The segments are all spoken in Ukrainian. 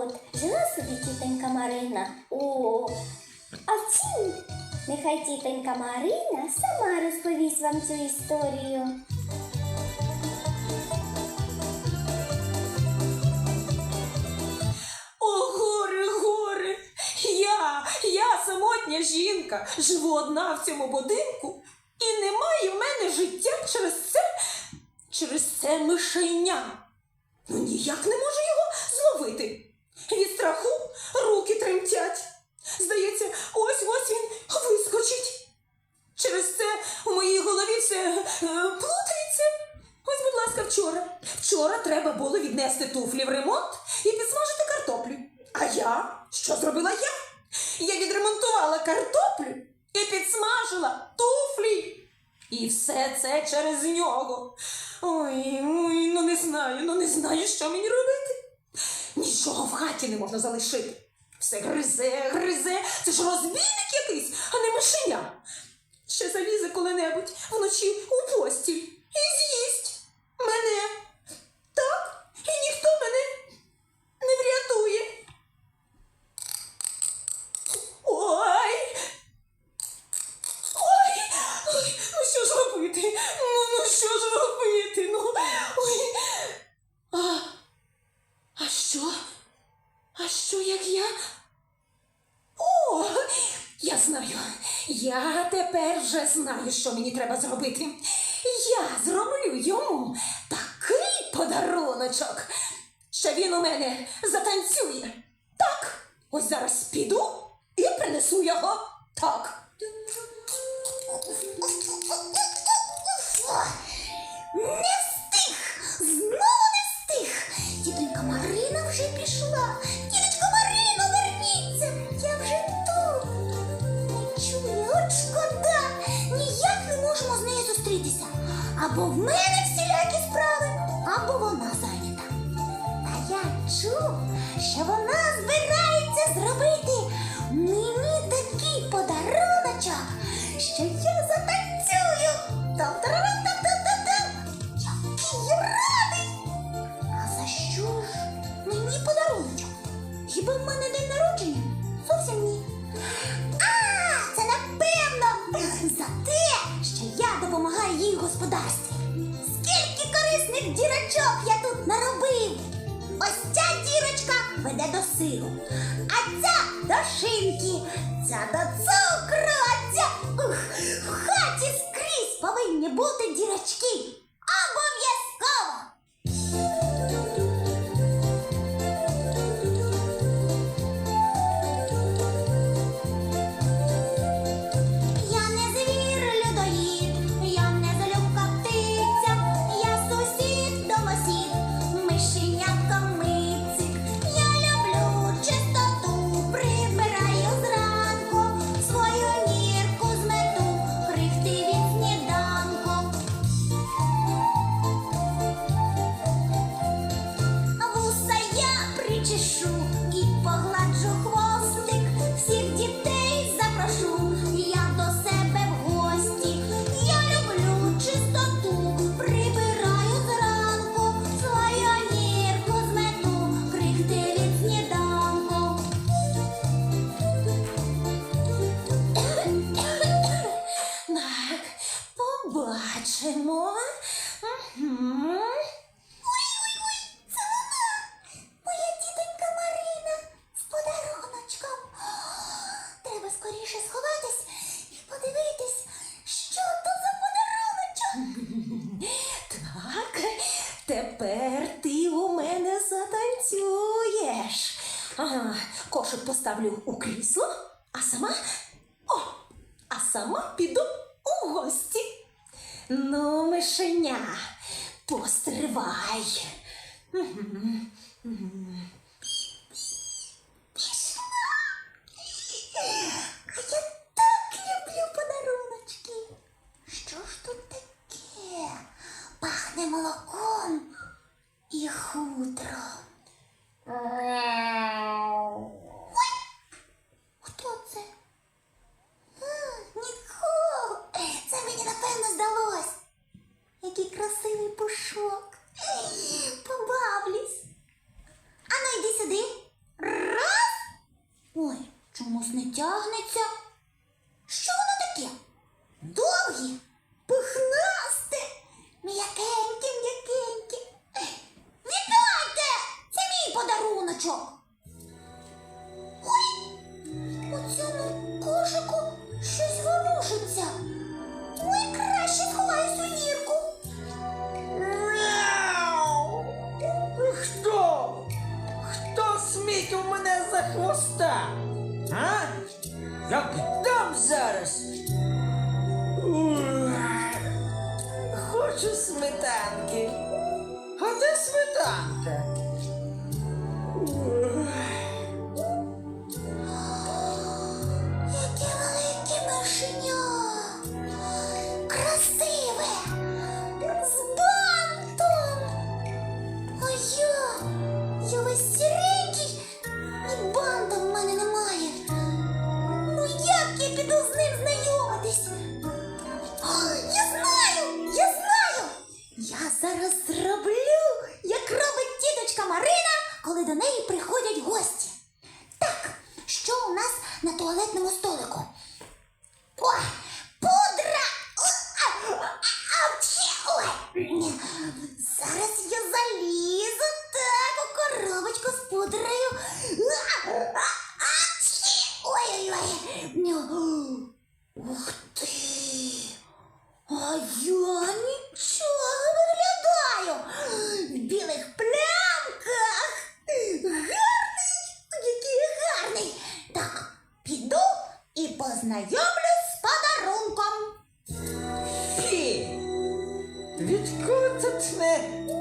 от, жила собі тітонька Марина. О, а втім, нехай тітонька Марина сама розповість вам цю історію. Самотня жінка, живу одна в цьому будинку, і немає в мене життя через це, через це мишеня. Ну ніяк не можу його зловити. Страху руки тремтять. Здається, ось ось він вискочить. Через це у моїй голові все е, плутається. Ось, будь ласка, вчора. Вчора треба було віднести туфлі в ремонт і підсмажити картоплю. А я? Що зробила я? Я відремонтувала картоплю і підсмажила туфлі. І все це через нього. Ой, ой, ну не знаю, ну не знаю, що мені робити. Нічого в хаті не можна залишити. Все гризе, гризе. Це ж розбійник якийсь, а не мишеня. Ще залізе коли-небудь вночі у постіль і з'їсть мене. Так, і ніхто мене не врятує. Ой. Ой, ой, ну що ж робити? Ну, ну що ж робити? Ну, ой. А, а що? А що як я? О, я знаю. Я тепер вже знаю, що мені треба зробити. Я зроблю йому такий подаруночок, що він у мене затанцює. Так, ось зараз піду і принесу його. Так. Не Або в мене всілякі справи, або вона зайнята. А я чув, що вона збирається зробити мені такий подаруночок, що я затанцюю. Радий! А за що ж мені подаруночок? Хіба в мене день народження? Зовсім ні. Ось ця дірочка веде до сиру, а ця до шинки, ця до цукру, поставлю у крісло, а сама о, а сама піду у гості. Ну, мишеня, постривай. Пішла. Я так люблю подаруночки. Що ж тут таке? Пахне молоком і хутром. Мяу. який красивий пушок. Побавлюсь. А ну йди сюди. Раз. Ой, чомусь не тягнеться. Що воно таке? Довгі?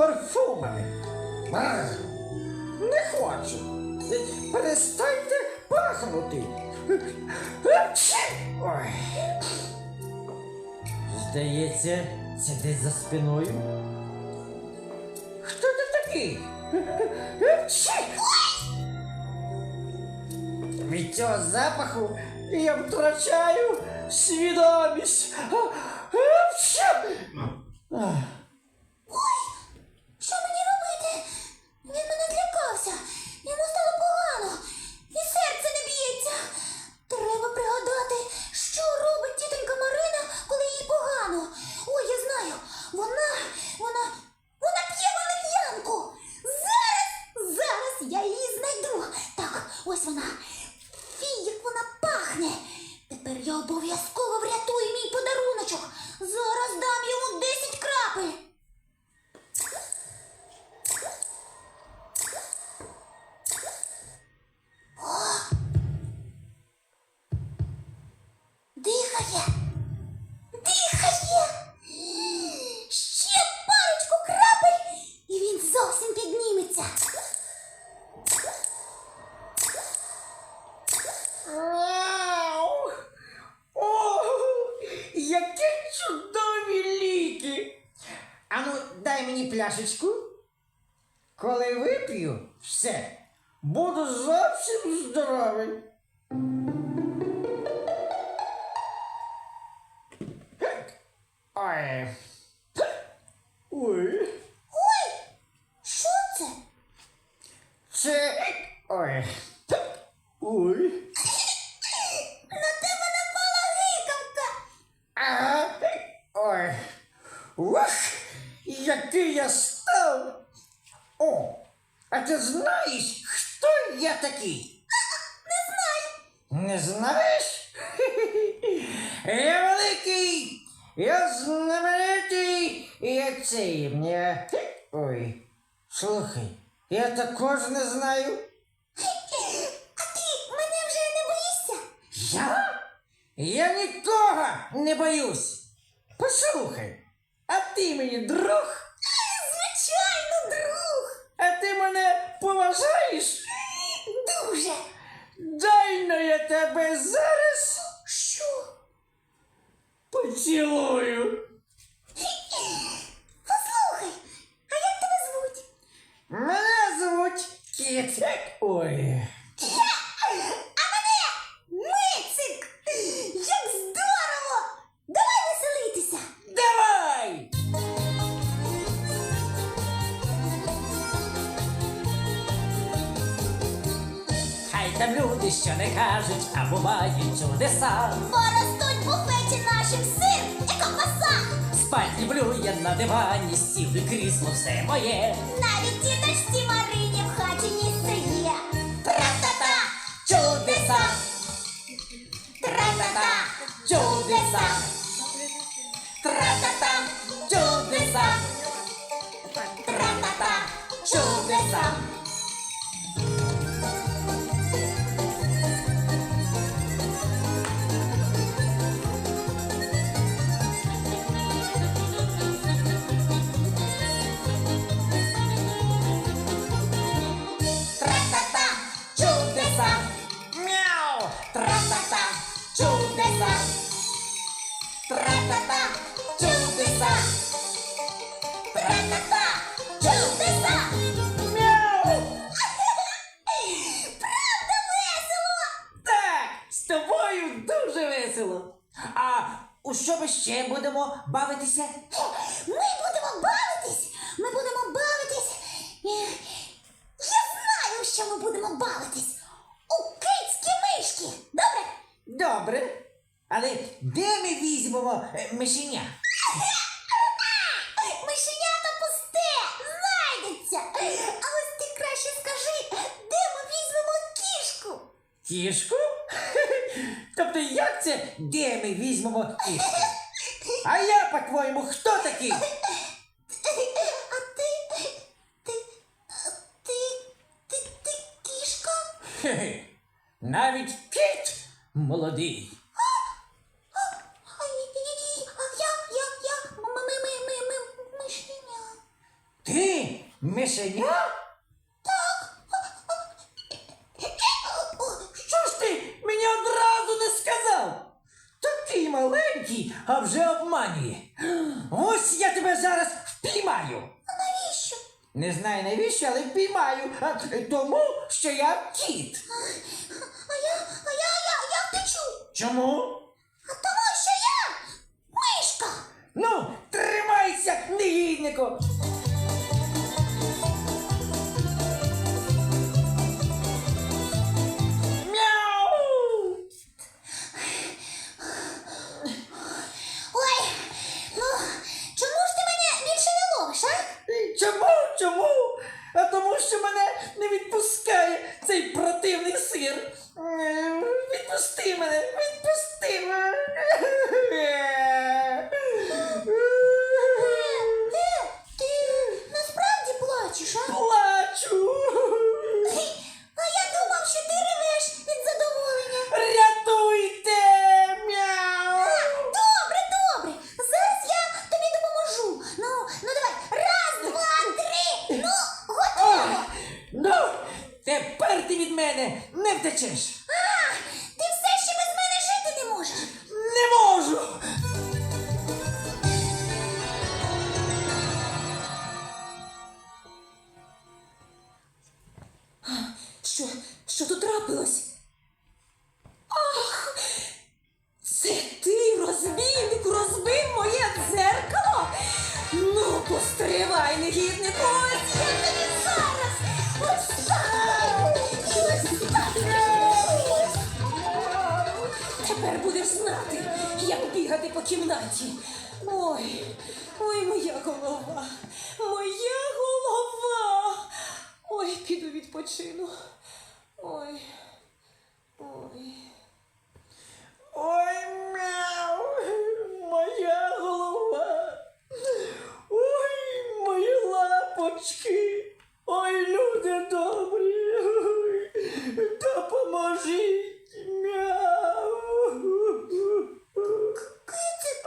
парфуми. Е, не хочу. Перестаньте пахнути. Ой. Здається, це десь за спиною. Хто ти такий? Від цього запаху я втрачаю свідомість. Ну. Ах. 様 ти мені друг? Звичайно, друг. А ти мене поважаєш? Дуже. Дайно я тебе зараз. Що? Поцілую. Послухай, а як тебе звуть? Мене звуть Кітик. Ой. Що не кажуть, а бувають чудеса. Поростуть буфеті нашим сир і ковбаса. Спать люблю я на дивані, сів і крісло все моє. Навіть діточці Марині в хаті місце є. Тра-та-та, Чудеса, ще будемо бавитися? Ми будемо бавитись. Ми будемо бавитись. Е, Я знаю, що ми будемо бавитись. У кицькі мишки. Добре? Добре. Але де ми візьмемо е, мишеня? Мишенята пусте, знайдеться. А ось ти краще скажи, де ми візьмемо кішку? Кішку? Тобто як це де ми візьмемо кішку? А я, по-твоєму, хто такий? А ти. Ти. Ти. Ти. Ти кішка? Хе-хе. Навіть кіт молодий. А я. Я. Я. Ми. Ми. Ми. Ми. Ми. Мишеня. Ти мишеня? О, Що ж ти мені одразу не сказав? Такий маленький, а вже обманює. Ось я тебе зараз впіймаю. навіщо? Не знаю навіщо, але впіймаю. А, тому, що я кіт. А я. А я. Я. Я втечу. Чому? А тому, що я. Мишка. Ну, тримайся, негіднику! Чому? А тому, що мене не відпускає цей противний сир. Відпусти мене, відпусти постривай, негіднику, ось я тобі зараз! Ось так! Тепер будеш знати, як бігати по кімнаті. Ой, ой, моя голова, моя голова. Ой, піду відпочину. Ой. Ой. Ой, мяу, моя голова. Ой, мої лапочки. Ой, люди добрі. Ой, Допоможіть. Мяу. Кицик,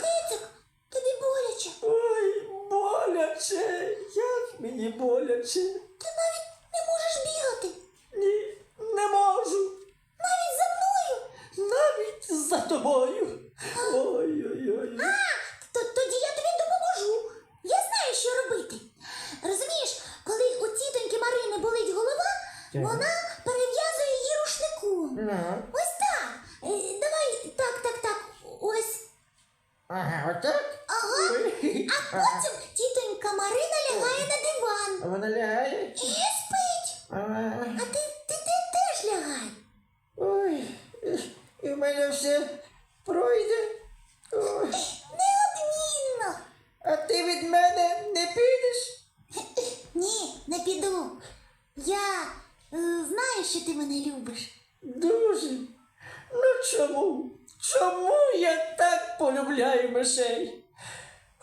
кицик, тобі боляче. Ой, боляче. Як мені боляче. Ти навіть не можеш бігати. Ні, не можу. Навіть за мною. Навіть за тобою.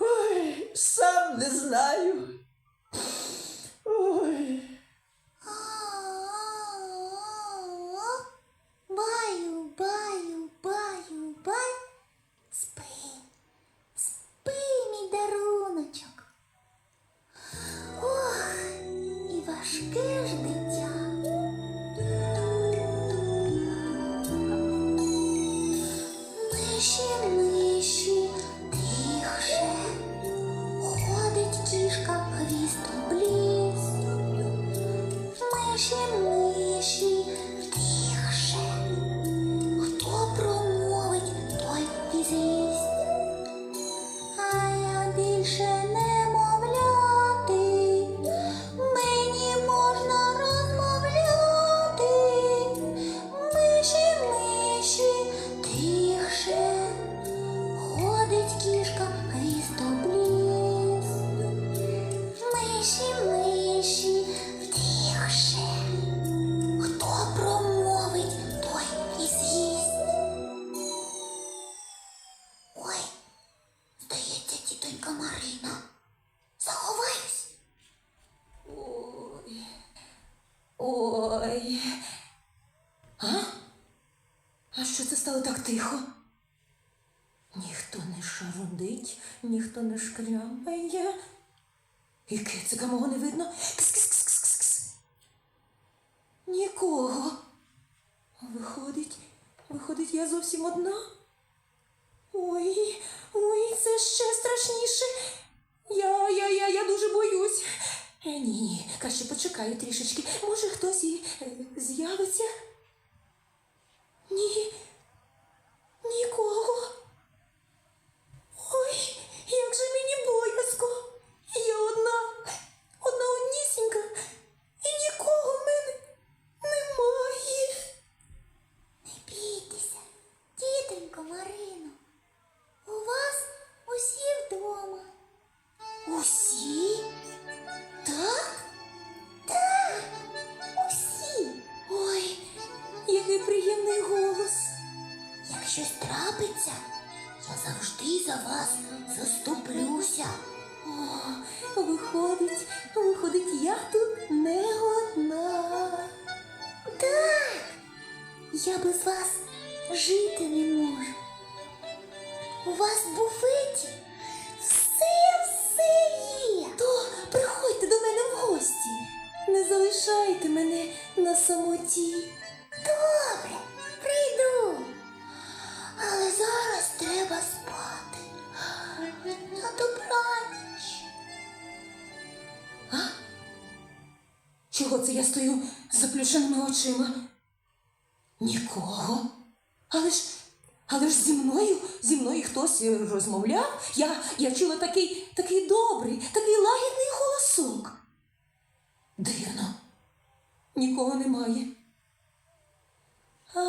Ой, сам не знаю. Ой. Баю, баю, баю, бай. Спи, спи, мій даруночок. Жити не можу. У вас в буфеті все-все є. То приходьте до мене в гості. Не залишайте мене на самоті. Добре, прийду. Але зараз треба спати. На добраніч. Чого це я стою з заплющеними очима? Нікого. Але ж, але ж зі мною, зі мною хтось е, розмовляв. Я, я чула такий, такий добрий, такий лагідний голосок. Дивно, нікого немає. А,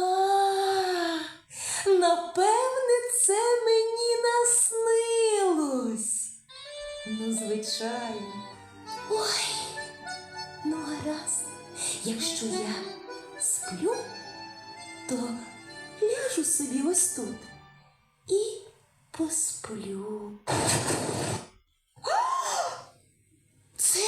напевне, це мені наснилось. Ну, звичайно. Ой, ну гаразд, якщо я сплю, то ляжу собі ось тут і посплю. Це,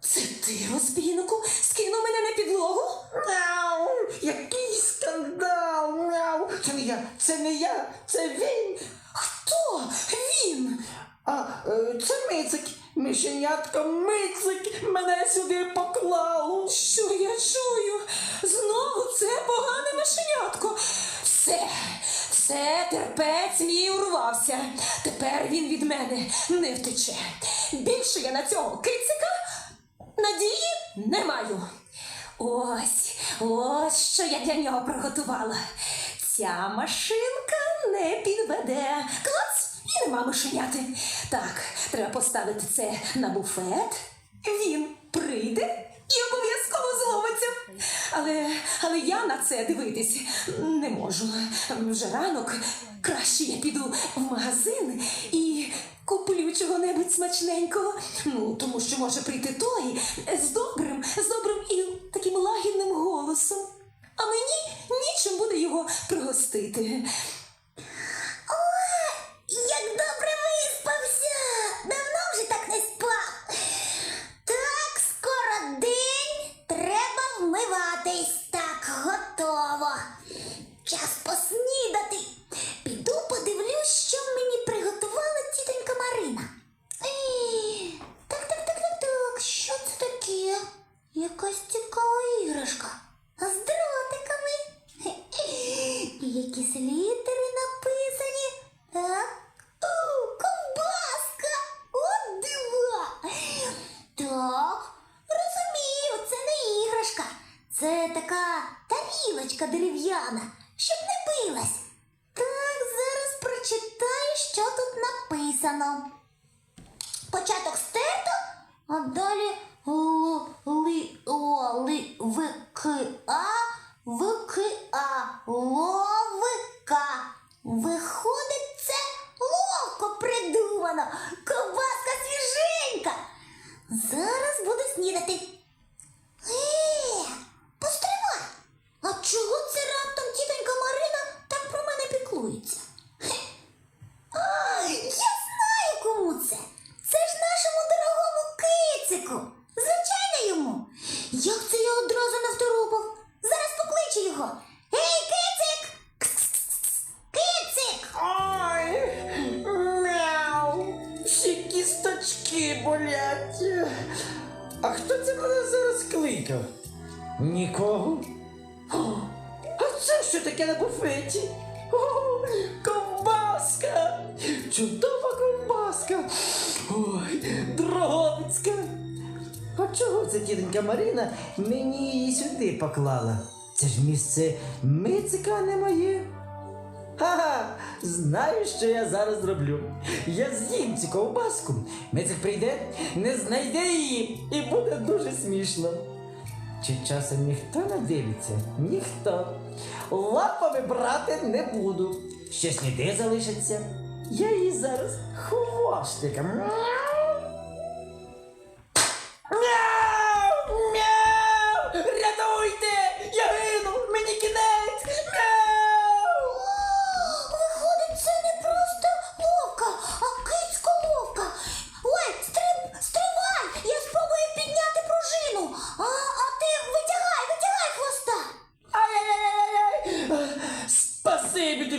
це ти, розбійнику, скинув мене на підлогу? Мяу! Який скандал! Мяу! Це не я, це не я, це він! Хто він? А е, це Мицик, мишенятко Мицик мене сюди поклав. Що я чую? Знову це погане мишенятко. Все, все, терпець мій урвався. Тепер він від мене не втече. Більше я на цього кицика надії не маю. Ось, ось що я для нього приготувала. Ця машинка не підведе. Клац! І нема мишеняти. Так, треба поставити це на буфет. Він прийде і обов'язково зловиться. Але, але я на це дивитись не можу. Вже ранок. Краще я піду в магазин і, куплю чого-небудь смачненького. Ну, тому що може прийти той з добрим, з добрим і таким лагідним голосом. А мені нічим буде його пригостити. Вмиватись. Так, готово. Час поснідати. 快点 тітонька Марина мені її сюди поклала? Це ж місце мицика не моє. Ха-ха! Знаю, що я зараз зроблю. Я з'їм цю ковбаску. Мицик прийде, не знайде її, і буде дуже смішно. Чи часом ніхто не дивиться? Ніхто. Лапами брати не буду. Ще сліди залишаться. Я її зараз хвостиком.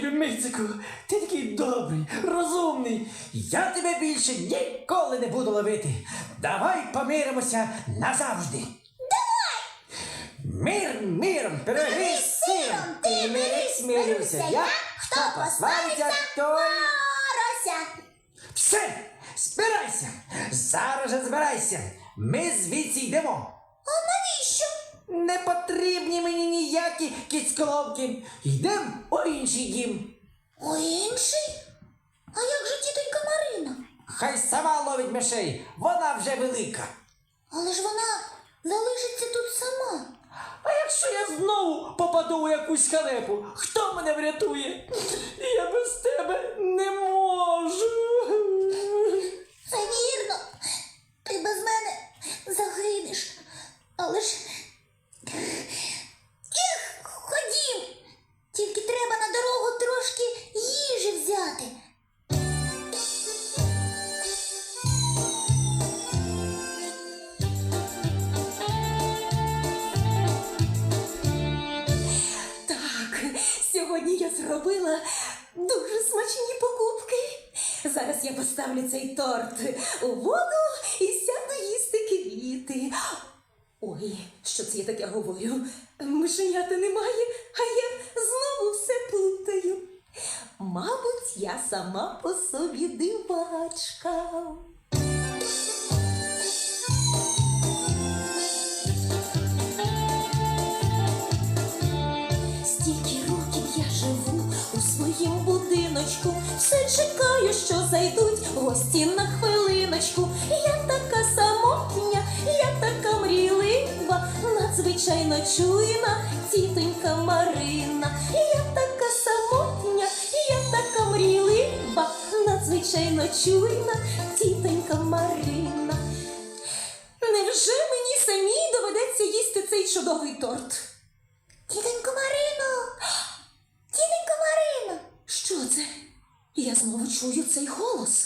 Тобі, Мицику! Ти такий добрий, розумний. Я тебе більше ніколи не буду ловити. Давай помиримося назавжди. Давай! Мир миром, пироги з сиром. Ти мирись, мирюся. Я, хто посвариться, той... Морося. Все, збирайся! Зараз же збирайся! Ми звідси йдемо! Не потрібні мені ніякі кіцьколовки. Йдемо у інший дім. О, інший? А як же тітонька Марина? Хай сама ловить мишей, вона вже велика. Але ж вона залишиться тут сама. А якщо я знову попаду у якусь халепу, хто мене врятує? Я без тебе не можу. Це вірно. Торт у чуйна, тітонька Марина, я така самотня, я така мрілива, надзвичайно чуйна, тітонька Марина. Невже мені самій доведеться їсти цей чудовий торт? Тітонько Марино, тітонько Марино. Що це? Я знову чую цей голос.